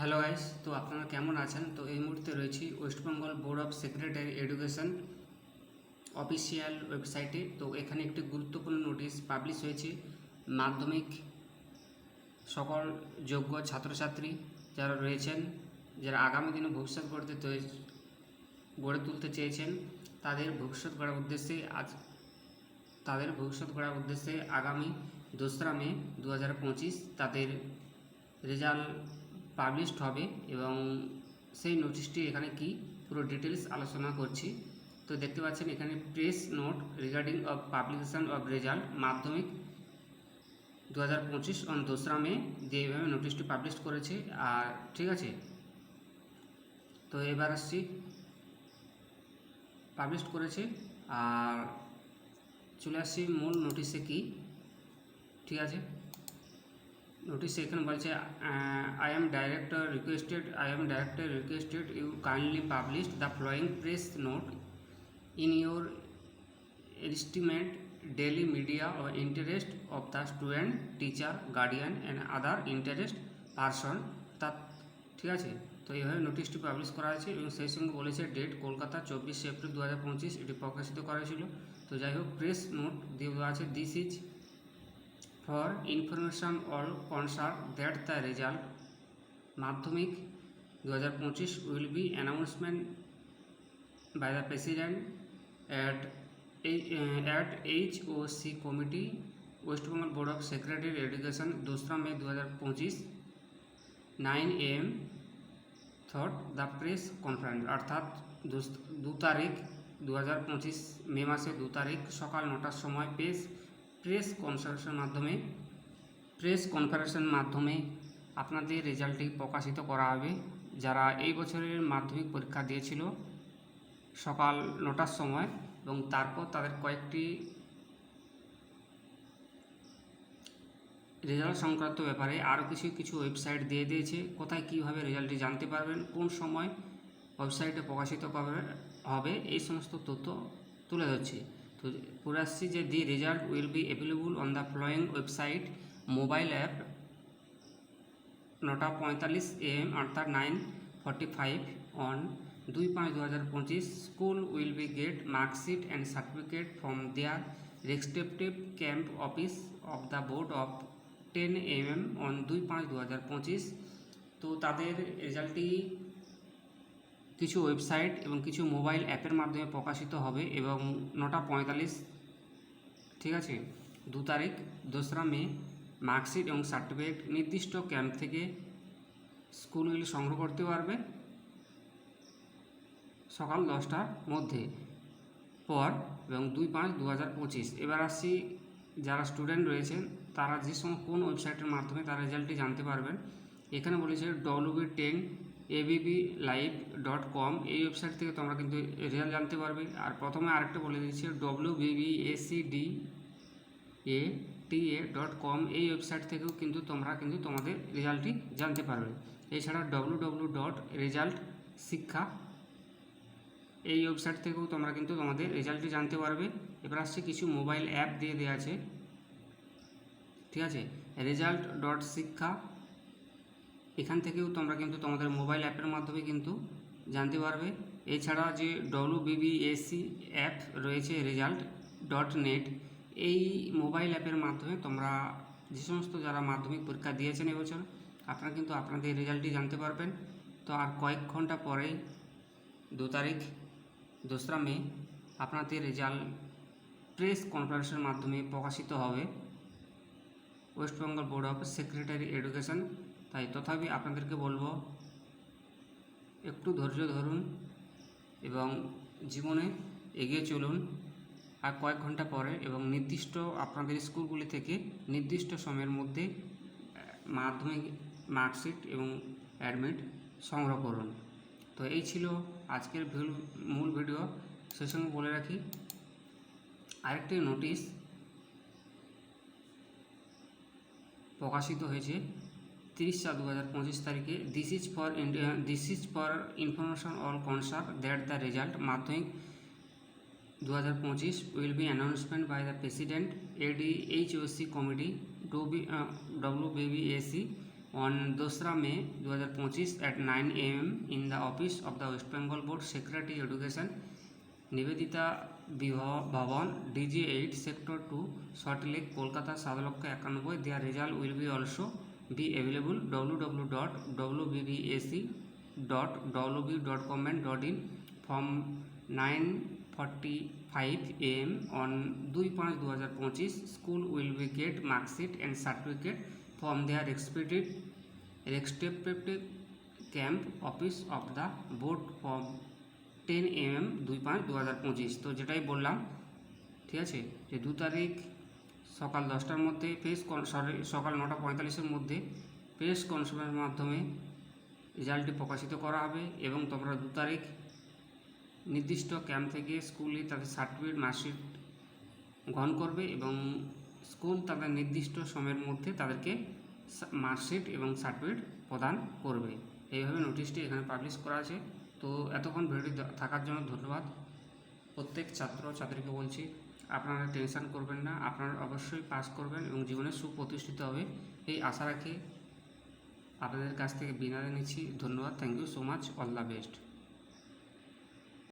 Hello guys তো আপনারা কেমন আছেন? তো এই মুহূর্তে রয়েছি West Bengal board of secretary education official ওয়েবসাইটে তো এখানে একটি গুরুত্বপূর্ণ নোটিশ পাবলিশ হয়েছে। মাধ্যমিক সকল যোগ্য ছাত্রছাত্রী যারা রয়েছেন, যারা আগামী দিনে ভবিষ্যৎ গড়তে গড়ে তুলতে চেয়েছেন, তাদের ভবিষ্যৎ গড়ার উদ্দেশ্যে আজ, তাদের ভবিষ্যৎ গড়ার উদ্দেশ্যে আগামী দোসরা মে দু হাজার পঁচিশ তাদের রেজাল্ট পাবলিশড হবে এবং সেই নোটিশটি এখানে কি? পুরো ডিটেলস আলোচনা করছি। তো দেখতে পাচ্ছেন এখানে press note regarding of publication of result Madhyamik দু হাজার পঁচিশ অন দোসরা মে দিয়ে এইভাবে নোটিশটি পাবলিশ করেছে। আর ঠিক আছে? তো এবার আসছি। পাবলিশ করেছে। আর চলে আসছি মূল নোটিশে কি? ঠিক আছে? নোটিশ এখানে বলছে I am director requested I am director requested you kindly publish the following press note in your esteemed daily media or interest of the student, teacher, guardian, and other interest person. অর্থাৎ ঠিক আছে? তো এইভাবে নোটিশটি publish করা হয়েছে এবং সেই সঙ্গে বলেছে ডেট কলকাতা চব্বিশে এপ্রিল দু হাজার পঁচিশ এটি প্রকাশিত করা হয়েছিল। তো যাই হোক প্রেস নোট দিয়ে দেওয়া আছে this is for information all concerned that the result Madhyamik দু হাজার পঁচিশ will be announcement by the president at at H O C committee West Bengal board of secretary education দোসরা মে দু হাজার পঁচিশ nine AM through the press conference অর্থাৎ দু তারিখ, দু হাজার পঁচিশ, মে মাসে দু তারিখ, সকাল নটার সময় প্রেস প্রেস কনফারেন্সের মাধ্যমে, প্রেস কনফারেন্সের মাধ্যমে আপনাদের রেজাল্টটি প্রকাশিত করা হবে। যারা এই বছরের মাধ্যমিক পরীক্ষা দিয়েছিল, সকাল নটার সময় এবং তারপর তাদের কয়েকটি রেজাল্ট সংক্রান্ত ব্যাপারে আরও কিছু কিছু ওয়েবসাইট দিয়ে দিয়েছে। কোথায় কীভাবে রেজাল্টটি জানতে পারবেন, কোন সময় ওয়েবসাইটে প্রকাশিত হবে, এই সমস্ত তথ্য তুলে ধরছি। তো পড়ে যে the result will be available on the following website mobile app নটা পঁয়তাল্লিশ এম অর্থাৎ নাইন ফর্টি ফাইভ অন দুই পাঁচ দু হাজার পঁচিশ school will be get marksheet and certificate from their respective camp office of the board of ten AM AM on দুই পাঁচ দু হাজার পঁচিশ। তো তাদের রেজাল্টটি কিছু ওয়েবসাইট এবং কিছু মোবাইল অ্যাপের মাধ্যমে প্রকাশিত হবে এবং নটা পঁয়তাল্লিশ, ঠিক আছে, দু তারিখ, দোসরা মে, মার্কশিট এবং সার্টিফিকেট নির্দিষ্ট ক্যাম্প থেকে স্কুলগুলি সংগ্রহ করতে পারবে। সকাল দশটার মধ্যে, পর এবং দুই পাঁচ দু হাজার পঁচিশ। এবার আসছি, যারা স্টুডেন্ট রয়েছেন, তারা যে সময় কোন ওয়েবসাইটের মাধ্যমে তার রেজাল্টটি জানতে পারবেন। এখানে বলেছে WB ten ABP live dot com এই ওয়েবসাইট থেকে তোমরা কিন্তু রেজাল্ট জানতে পারবে। আর প্রথমে আরেকটা বলে দিচ্ছি W Bibi ACD A T A dot com এই ওয়েবসাইট থেকেও কিন্তু তোমরা কিন্তু তোমাদের রেজাল্টটি জানতে পারবে। এছাড়া ডব্লু ডব্লু ডট রেজাল্ট শিক্ষা এই ওয়েবসাইট থেকেও তোমরা কিন্তু তোমাদের রেজাল্টটি জানতে পারবে। এবার আসছে কিছু মোবাইল অ্যাপ দিয়ে দেওয়া আছে। ঠিক আছে? রেজাল্ট ডট শিক্ষা এখান থেকেও তোমরা কিন্তু তোমাদের মোবাইল অ্যাপের মাধ্যমে কিন্তু জানতে পারবে। এছাড়া যে ডব্লু বিবিএসসি অ্যাপ রয়েছে রেজাল্ট ডট নেট এই মোবাইল অ্যাপের মাধ্যমে তোমরা যে সমস্ত যারা মাধ্যমিক পরীক্ষা দিয়েছেন এবছর, আপনারা কিন্তু আপনাদের রেজাল্টটি জানতে পারবেন। তো আর কয়েক ঘণ্টা পরেই দু তারিখ, দোসরা মে, আপনাদের রেজাল্ট প্রেস কনফারেন্সের মাধ্যমে প্রকাশিত হবে। West Bengal board of secretary education তাই তথাপি আপনাদেরকে বলব, একটু ধৈর্য ধরুন এবং জীবনে এগিয়ে চলুন। আর কয়েক ঘণ্টা পরে এবং নির্দিষ্ট আপনাদের স্কুলগুলি থেকে নির্দিষ্ট সময়ের মধ্যে মাধ্যমিক, মার্কশিট এবং অ্যাডমিট সংগ্রহ করুন। তো এই ছিল আজকের মূল ভিডিও। সে সঙ্গে বলে রাখি, আরেকটি নোটিশ প্রকাশিত হয়েছে। তিরিশ চার দু হাজার পঁচিশ তারিখে this is for this is for information all concerned that the result Madhyamik দু হাজার পঁচিশ will be announcement by the president ad H O C committee W BBSE on দোসরা মে দু হাজার পঁচিশ at nine AM in the office of the West Bengal board secretary education Nivedita বিবাহ Bhavan DG eight sector two Salt Lake Kolkata সাত লক্ষ একানব্বই their result will be also দুই পাঁচ দু হাজার পঁচিশ school will be get marksheet and certificate from their expected respected camp office of the board form ten AM দুই পাঁচ দু হাজার পঁচিশ তো যেটাই বললাম, ঠিক আছে? যে দু তারিখ সকাল দশটার মধ্যে প্রেস সরি সকাল নটা পঁয়তাল্লিশের মধ্যে প্রেস কনফারেন্সের মাধ্যমে রেজাল্টটি প্রকাশিত করা হবে এবং তোমরা দু তারিখ নির্দিষ্ট ক্যাম্প থেকে স্কুলে তাদের সার্টিফিকেট মার্কশিট গ্রহণ করবে এবং স্কুল তাদের নির্দিষ্ট সময়ের মধ্যে তাদেরকে মার্কশিট এবং সার্টিফিকেট প্রদান করবে। এইভাবে নোটিশটি এখানে পাবলিশ করা আছে। তো এতক্ষণ ভিডিওটি থাকার জন্য ধন্যবাদ। প্রত্যেক ছাত্র ছাত্রীকে বলছি আপনারা টেনশন করবেন না, আপনারা অবশ্যই পাস করবেন এবং জীবনে সুপ্রতিষ্ঠিত হবে। এই আশা রাখি আপনাদের কাছ থেকে বিনারে নিচ্ছি। ধন্যবাদ। Thank you so much all the best